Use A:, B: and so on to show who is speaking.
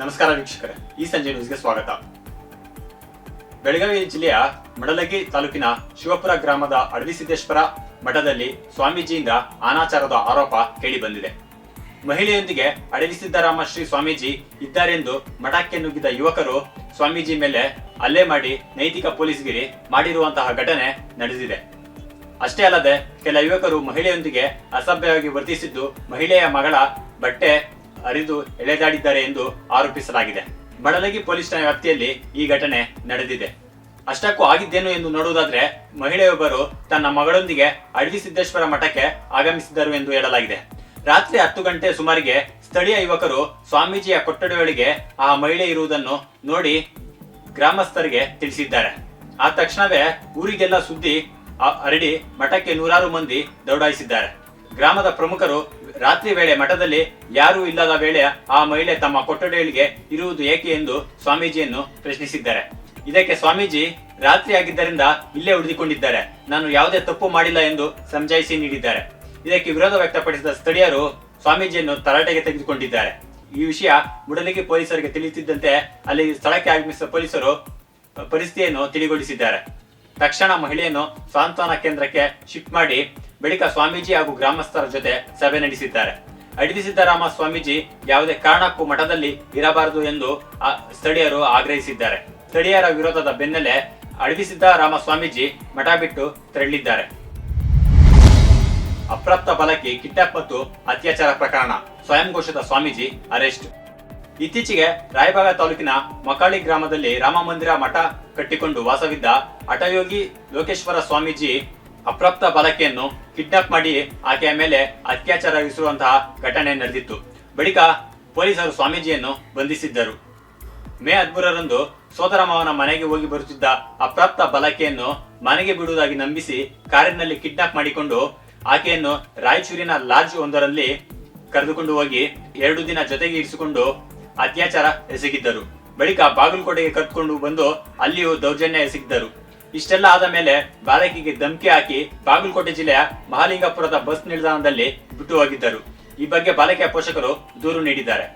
A: ನಮಸ್ಕಾರ ವೀಕ್ಷಕರೇ, ಈ ಸಂಜೆ ನ್ಯೂಸ್ಗೆ ಸ್ವಾಗತ. ಬೆಳಗಾವಿ ಜಿಲ್ಲೆಯ ಮಡಲಗಿ ತಾಲೂಕಿನ ಶಿವಪುರ ಗ್ರಾಮದ ಅಡವಿಸಿದ್ದೇಶ್ವರ ಮಠದಲ್ಲಿ ಸ್ವಾಮೀಜಿಯಿಂದ ಅನಾಚಾರದ ಆರೋಪ ಕೇಳಿಬಂದಿದೆ ಮಹಿಳೆಯೊಂದಿಗೆ ಅಡವಿ ಸಿದ್ದರಾಮ ಶ್ರೀ ಸ್ವಾಮೀಜಿ ಇದ್ದಾರೆಂದು ಮಠಕ್ಕೆ ನುಗ್ಗಿದ ಯುವಕರು ಸ್ವಾಮೀಜಿ ಮೇಲೆ ಹಲ್ಲೆ ಮಾಡಿ ನೈತಿಕ ಪೊಲೀಸ್ಗಿರಿ ಮಾಡಿರುವಂತಹ ಘಟನೆ ನಡೆದಿದೆ. ಅಷ್ಟೇ ಅಲ್ಲದೆ, ಕೆಲ ಯುವಕರು ಮಹಿಳೆಯೊಂದಿಗೆ ಅಸಭ್ಯವಾಗಿ ವರ್ತಿಸಿದ್ದು ಮಹಿಳೆಯ ಮಗಳ ಬಟ್ಟೆ ಹರಿದು ಎಳೆದಾಡಿದ್ದಾರೆ ಎಂದು ಆರೋಪಿಸಲಾಗಿದೆ. ಬಡಲಗಿ ಪೊಲೀಸ್ ಠಾಣೆ ವ್ಯಾಪ್ತಿಯಲ್ಲಿ ಈ ಘಟನೆ ನಡೆದಿದೆ. ಅಷ್ಟಕ್ಕೂ ಆಗಿದ್ದೇನು ಎಂದು ನೋಡುವುದಾದ್ರೆ, ಮಹಿಳೆಯೊಬ್ಬರು ತನ್ನ ಮಗಳೊಂದಿಗೆ ಅಡವಿ ಸಿದ್ದೇಶ್ವರ ಮಠಕ್ಕೆ ಆಗಮಿಸಿದ್ದರು ಎಂದು ಹೇಳಲಾಗಿದೆ. ರಾತ್ರಿ ಹತ್ತು ಗಂಟೆ ಸುಮಾರಿಗೆ ಸ್ಥಳೀಯ ಯುವಕರು ಸ್ವಾಮೀಜಿಯ ಕೊಠಡಿಯೊಳಗೆ ಆ ಮಹಿಳೆ ಇರುವುದನ್ನು ನೋಡಿ ಗ್ರಾಮಸ್ಥರಿಗೆ ತಿಳಿಸಿದ್ದಾರೆ. ಆ ತಕ್ಷಣವೇ ಊರಿಗೆಲ್ಲ ಸುದ್ದಿ ಹರಡಿ ಮಠಕ್ಕೆ ನೂರಾರು ಮಂದಿ ದೌಡಾಯಿಸಿದ್ದಾರೆ. ಗ್ರಾಮದ ಪ್ರಮುಖರು ರಾತ್ರಿ ವೇಳೆ ಮಠದಲ್ಲಿ ಯಾರೂ ಇಲ್ಲದ ವೇಳೆ ಆ ಮಹಿಳೆ ತಮ್ಮ ಕೊಠಡಿಗಳಿಗೆ ಇರುವುದು ಏಕೆ ಎಂದು ಸ್ವಾಮೀಜಿಯನ್ನು ಪ್ರಶ್ನಿಸಿದ್ದಾರೆ. ಇದಕ್ಕೆ ಸ್ವಾಮೀಜಿ, ರಾತ್ರಿ ಆಗಿದ್ದರಿಂದ ಇಲ್ಲೇ ಉಳಿದುಕೊಂಡಿದ್ದಾರೆ. ನಾನು ಯಾವುದೇ ತಪ್ಪು ಮಾಡಿಲ್ಲ ಎಂದು ಸಮಜಾಯಿಸಿ ನೀಡಿದ್ದಾರೆ. ಇದಕ್ಕೆ ವಿರೋಧ ವ್ಯಕ್ತಪಡಿಸಿದ ಸ್ಥಳೀಯರು ಸ್ವಾಮೀಜಿಯನ್ನು ತರಾಟೆಗೆ ತೆಗೆದುಕೊಂಡಿದ್ದಾರೆ. ಈ ವಿಷಯ ಮುಡಲಗಿ ಪೊಲೀಸರಿಗೆ ತಿಳಿಯುತ್ತಿದ್ದಂತೆ ಅಲ್ಲಿ ಸ್ಥಳಕ್ಕೆ ಆಗಮಿಸಿದ ಪೊಲೀಸರು ಪರಿಸ್ಥಿತಿಯನ್ನು ತಿಳಿಗೊಳಿಸಿದ್ದಾರೆ. ತಕ್ಷಣ ಮಹಿಳೆಯನ್ನು ಸಾಂತ್ವನ ಕೇಂದ್ರಕ್ಕೆ ಶಿಫ್ಟ್ ಮಾಡಿ ಬಳಿಕ ಸ್ವಾಮೀಜಿ ಹಾಗೂ ಗ್ರಾಮಸ್ಥರ ಜೊತೆ ಸಭೆ ನಡೆಸಿದ್ದಾರೆ. ಅಡಿದಿ ಸಿದ್ದರಾಮ ಸ್ವಾಮೀಜಿ ಯಾವುದೇ ಕಾರಣಕ್ಕೂ ಮಠದಲ್ಲಿ ಇರಬಾರದು ಎಂದು ಸ್ಥಳೀಯರು ಆಗ್ರಹಿಸಿದ್ದಾರೆ. ಸ್ಥಳೀಯರ ವಿರೋಧದ ಬೆನ್ನಲ್ಲೇ ಅಡವಿ ಸಿದ್ದರಾಮ ಸ್ವಾಮೀಜಿ ಮಠ ಬಿಟ್ಟು ತೆರಳಿದ್ದಾರೆ. ಅಪ್ರಾಪ್ತ ಬಲಕ್ಕೆ ಕಿಡ್ನಾಪ್ ಮತ್ತು ಅತ್ಯಾಚಾರ ಪ್ರಕರಣ. ಸ್ವಯಂ ಘೋಷಿತ ಸ್ವಾಮೀಜಿ ಅರೆಸ್ಟ್. ಇತ್ತೀಚೆಗೆ ರಾಯಬಾಗ ತಾಲೂಕಿನ ಮಕಾಳಿ ಗ್ರಾಮದಲ್ಲಿ ರಾಮ ಮಂದಿರ ಮಠ ಕಟ್ಟಿಕೊಂಡು ವಾಸವಿದ್ದ ಹಠಯೋಗಿ ಲೋಕೇಶ್ವರ ಸ್ವಾಮೀಜಿ ಅಪ್ರಾಪ್ತ ಬಾಲಕಿಯನ್ನು ಕಿಡ್ನಾಪ್ ಮಾಡಿ ಆಕೆಯ ಮೇಲೆ ಅತ್ಯಾಚಾರ ಎಸಗುವಂತಹ ಘಟನೆ ನಡೆದಿತ್ತು. ಬಳಿಕ ಪೊಲೀಸರು ಸ್ವಾಮೀಜಿಯನ್ನು ಬಂಧಿಸಿದ್ದರು. ಮೇ ಹದಿಮೂರರಂದು ಸೋದರ ಮಾವನ ಮನೆಗೆ ಹೋಗಿ ಬರುತ್ತಿದ್ದ ಅಪ್ರಾಪ್ತ ಬಾಲಕಿಯನ್ನು ಮನೆಗೆ ಬಿಡುವುದಾಗಿ ನಂಬಿಸಿ ಕಾರಿನಲ್ಲಿ ಕಿಡ್ನಾಪ್ ಮಾಡಿಕೊಂಡು ಆಕೆಯನ್ನು ರಾಯಚೂರಿನ ಲಾಜ್ ಒಂದರಲ್ಲಿ ಕರೆದುಕೊಂಡು ಹೋಗಿ ಎರಡು ದಿನ ಜೊತೆಗೆ ಇರಿಸಿಕೊಂಡು ಅತ್ಯಾಚಾರ ಎಸಗಿದ್ದರು. ಬಳಿಕ ಬಾಗಲಕೋಟೆಗೆ ಕರೆದುಕೊಂಡು ಬಂದು ಅಲ್ಲಿಯೂ ದೌರ್ಜನ್ಯ ಎಸಗಿದ್ದರು. ಇಷ್ಟೆಲ್ಲ ಆದ ಮೇಲೆ ಬಾಲಕಿಗೆ ಧಮಕಿ ಹಾಕಿ ಬಾಗಲಕೋಟೆ ಜಿಲ್ಲೆಯ ಮಹಾಲಿಂಗಪುರದ ಬಸ್ ನಿಲ್ದಾಣದಲ್ಲಿ ಬಿಟ್ಟು ಹೋಗಿದ್ದರು. ಈ ಬಗ್ಗೆ ಬಾಲಕಿಯ ಪೋಷಕರು ದೂರು ನೀಡಿದ್ದಾರೆ.